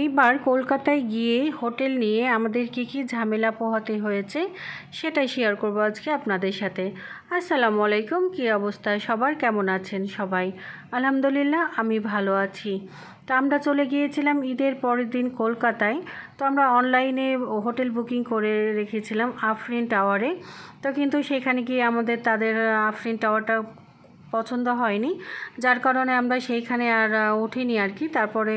এইবার কলকাতায় গিয়ে হোটেল নিয়ে আমাদের কী কী ঝামেলা পোহাতে হয়েছে সেটাই শেয়ার করব আজকে আপনাদের সাথে। আসসালামু আলাইকুম, কী অবস্থা? সবার কেমন আছেন সবাই? আলহামদুলিল্লাহ, আমি ভালো আছি। তো আমরা চলে গিয়েছিলাম ঈদের পরের দিন কলকাতায়। তো আমরা অনলাইনে হোটেল বুকিং করে রেখেছিলাম আফরিন টাওয়ারে। তো কিন্তু সেখানে গিয়ে আমাদের তাদের আফরিন টাওয়ারটা পছন্দ হয়নি। যার কারণে আমরা সেইখানে আর উঠিনি আর কি। তারপরে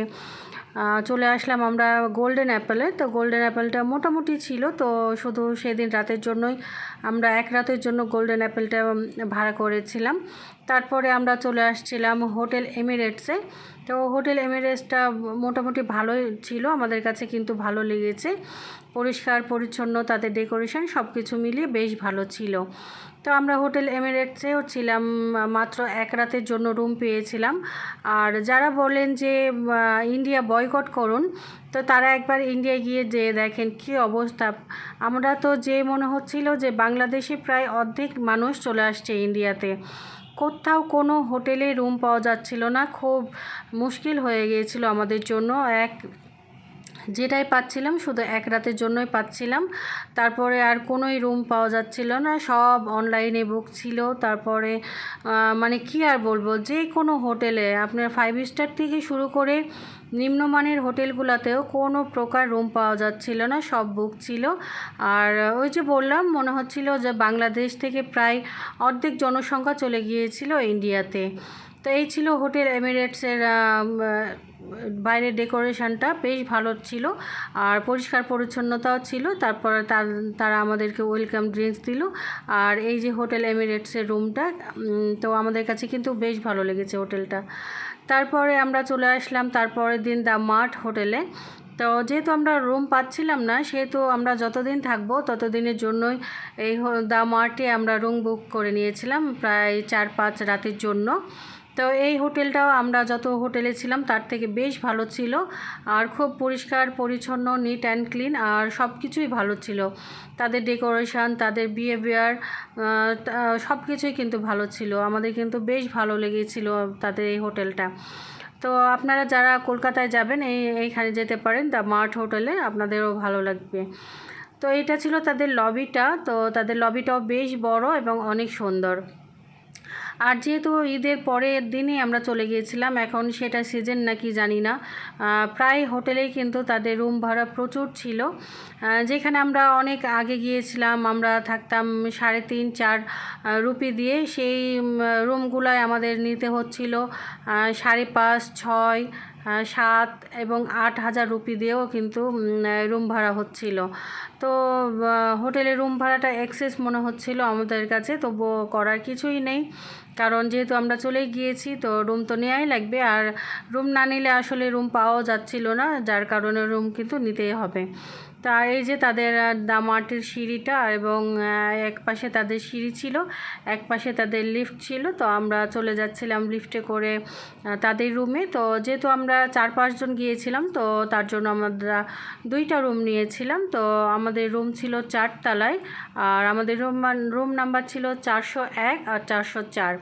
চলে আসলাম আমরা গোল্ডেন অ্যাপেলে তো গোল্ডেন অ্যাপেলটা মোটামুটি ছিল। তো শুধু সেদিন রাতের জন্যই আমরা এক রাতের জন্য গোল্ডেন অ্যাপেলটা ভাড়া করেছিলাম। তারপরে আমরা চলে আসছিলাম হোটেল এমিরেটসে তো হোটেল এমিরেটসটা মোটামুটি ভালোই ছিল। আমাদের কাছে কিন্তু ভালো লেগেছে। পরিষ্কার, পরিচ্ছন্ন, তাদের ডেকোরেশন সব কিছু মিলিয়ে বেশ ভালো ছিল। তো আমরা হোটেল এমিরেটসেও ছিলাম, মাত্র এক রাতের জন্য রুম পেয়েছিলাম। আর যারা বলেন যে ইন্ডিয়া বয়কট করুন। তো তারা একবার ইন্ডিয়া গিয়ে যে দেখেন কি অবস্থা। আমরা তো যে মনে হচ্ছিল যে বাংলাদেশে প্রায় অর্ধেক মানুষ চলে আসছে ইন্ডিয়াতে। কোথাও কোনো হোটেলে রুম পাওয়া যাচ্ছিল না। খুব মুশকিল হয়ে গিয়েছিল আমাদের জন্য। এক যেটাই পাচ্ছিলাম, শুধু এক রাতের জন্যই পাচ্ছিলাম। তারপরে আর কোনোই রুম পাওয়া যাচ্ছিল না। সব অনলাইনে বুক ছিল। তারপরে মানে কি আর বলব? যে কোনো হোটেলে আপনার ফাইভ স্টার থেকে শুরু করে নিম্নমানের হোটেলগুলোতেও কোনো প্রকার রুম পাওয়া যাচ্ছিল না, সব বুক ছিল। আর ওই যে বললাম, মনে হচ্ছিল যে বাংলাদেশ থেকে প্রায় অর্ধেক জনসংখ্যা চলে গিয়েছিল ইন্ডিয়াতে। তো এই ছিল হোটেল এমিরেটসের বাইরের ডেকোরেশনটা, বেশ ভালো ছিল। আর পরিষ্কার পরিচ্ছন্নতাও ছিল। তারপর তারা আমাদেরকে ওয়েলকাম ড্রিঙ্কস দিল। আর এই যে হোটেল এমিরেটসের রুমটা তো আমাদের কাছে কিন্তু বেশ ভালো লেগেছে হোটেলটা। তারপরে আমরা চলে আসলাম তারপরের দিন দ্য মার্ট হোটেলে। তো যেহেতু আমরা রুম পাচ্ছিলাম না, সেহেতু আমরা যতদিন থাকব ততদিনের জন্যই এই দ্য মার্টে আমরা রুম বুক করে নিয়েছিলাম, প্রায় চার পাঁচ রাতের জন্য। তো এই হোটেলটাও আমরা যত হোটেলে ছিলাম, তার থেকে বেশ ভালো ছিল। আর খুব পরিষ্কার, পরিচ্ছন্ন নিট অ্যান্ড ক্লিন আর সব কিছুই ভালো ছিল। তাদের ডেকোরেশন তাদের বিহেভিয়ার সব কিছুই কিন্তু ভালো ছিল। আমাদের কিন্তু বেশ ভালো লেগেছিল তাদের এই হোটেলটা। তো আপনারা যারা কলকাতায় যাবেন, এই, এইখানে যেতে পারেন, দ্য মার্ট হোটেলে আপনাদেরও ভালো লাগবে। তো এটা ছিল তাদের লবিটা তো তাদের লবিটাও বেশ বড় এবং অনেক সুন্দর। আর যেহেতু ঈদের পরের দিনই আমরা চলে গিয়েছিলাম, এখন সেটা সিজন নাকি জানি না। প্রায় হোটেলেই কিন্তু তাদের রুম ভাড়া প্রচুর ছিল। যেখানে আমরা অনেক আগে গিয়েছিলাম, আমরা থাকতাম সাড়ে তিন, চার রুপি দিয়ে। সেই রুমগুলোয় আমাদের নিতে হচ্ছিল সাড়ে পাঁচ, ছয় সাত এবং আট হাজার রুপি দিয়েও কিন্তু রুম ভাড়া হচ্ছিল। তো হোটেলে রুম ভাড়াটা এক্সেস মনে হচ্ছিল আমাদের কাছে তবু করার কিছুই নেই। কারণ যেহেতু আমরা চলে গিয়েছি, তো রুম তো নেওয়াই লাগবে। আর রুম না নিলে আসলে রুম পাওয়াও যাচ্ছিল না, যার কারণে রুম কিন্তু নিতেই হবে। তা এই যে তাদের দামাটির সিঁড়িটা এবং এক পাশে তাদের সিঁড়ি ছিল, এক পাশে তাদের লিফট ছিল। তো আমরা চলে যাচ্ছিলাম লিফটে করে তাদের রুমে তো যেহেতু আমরা চার পাঁচজন গিয়েছিলাম, তো তার জন্য আমরা দুইটা রুম নিয়েছিলাম। তো আমাদের রুম ছিল চারতলায়, আর আমাদের রুম রুম নাম্বার ছিল চারশো এক আর চারশো চার।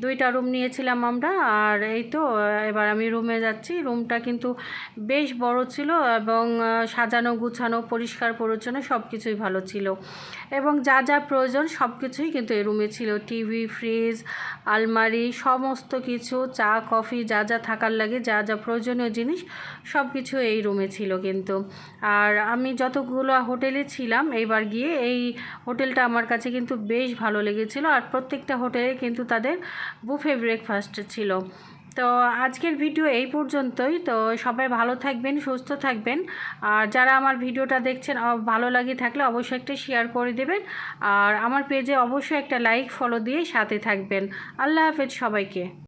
দুইটা রুম নিয়েছিলাম আমরা, আর এই তো, এবার আমি রুমে যাচ্ছি। রুমটা কিন্তু বেশ বড় ছিল এবং সাজানো, গুছানো, পরিষ্কার পরিচ্ছন্ন সব কিছুই ভালো ছিল। এবং যা যা প্রয়োজন সব কিছুই কিন্তু এই রুমে ছিল। টিভি, ফ্রিজ, আলমারি, সমস্ত কিছু, চা, কফি, যা যা থাকার লাগে, যা যা প্রয়োজনীয় জিনিস সব কিছু এই রুমে ছিল কিন্তু। আর আমি যতগুলো হোটেলে ছিলাম, এইবার গিয়ে এই হোটেলটা আমার কাছে কিন্তু বেশ ভালো লেগেছিল। আর প্রত্যেকটা হোটেলে কিন্তু তাদের বুফে ব্রেকফাস্ট ছিল। তো আজকের ভিডিও এই পর্যন্তই। তো সবাই ভালো থাকবেন, সুস্থ থাকবেন। আর যারা আমার ভিডিওটা দেখছেন ভালো লাগে থাকলে অবশ্যই একটা শেয়ার করে দেবেন। আর আমার পেজে অবশ্যই একটা লাইক ফলো দিয়ে সাথে থাকবেন। আল্লাহ হাফেজ সবাইকে।